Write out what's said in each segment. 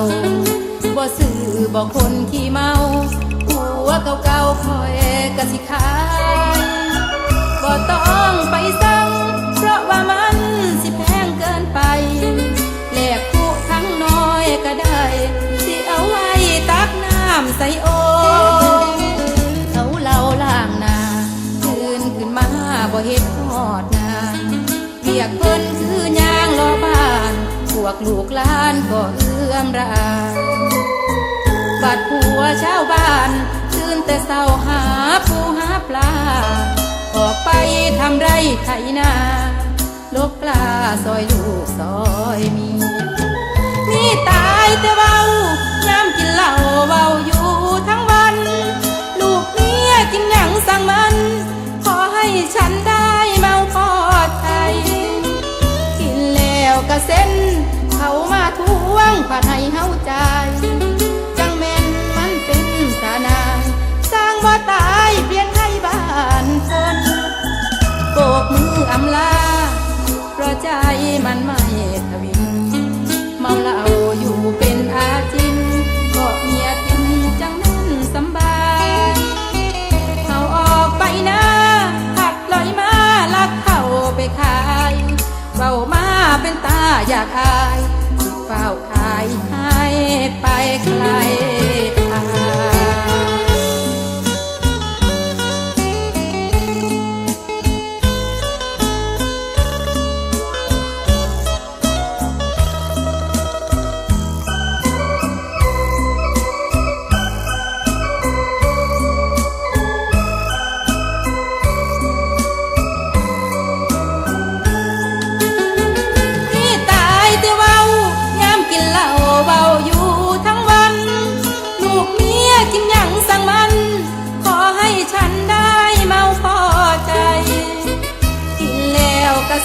ของเก่าบ่ซื้อบ่คนขี้เมาหัวเก่าๆคอยกะสิขายบ่ต้องไปสั่งเพราะว่ามันสิแพงเกินไปแลกผู้ทั้งน้อยก็ได้สิเอาไว้ตักน้ำใส่โอ่งเอาเล้าล้างนาตื่นขึ้นมาบ่เฮ็ดฮอดงานเรียกเพิ่นคือยา พวกลูกหลานก็เอื้อมระอาบัดผัวชาวบ้านตื่นแต่เศร้าหาปูหาปลา ออกไปทำไรไถนาลบปลาซอยลูกซอย เส้น เขามาทวงผัดให้เฮาใจจังแม่นมันเป็นสานาสร้างบ่ตายเปลี่ยนให้บ้านคนโบกมืออำลาเพราะใจมันไม่ทวี ตายากอายเฝ้าขายหา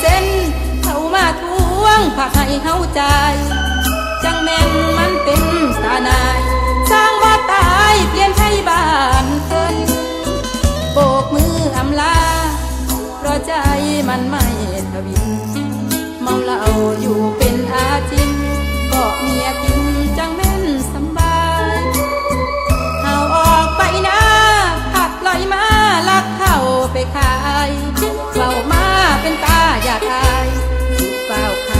เส้นเขามาทวงผักให้เฮาใจ จังแม่นมันเป็นสานาย สร้างบ่ตายเปลี่ยนให้บ้านเกินโบกมืออำลา เพราะใจมันไม่ทวิน เมาเหล้าอยู่เป็นอาจิน ขายเฝ้ามาเป็นตาอยากอายเฝ้าข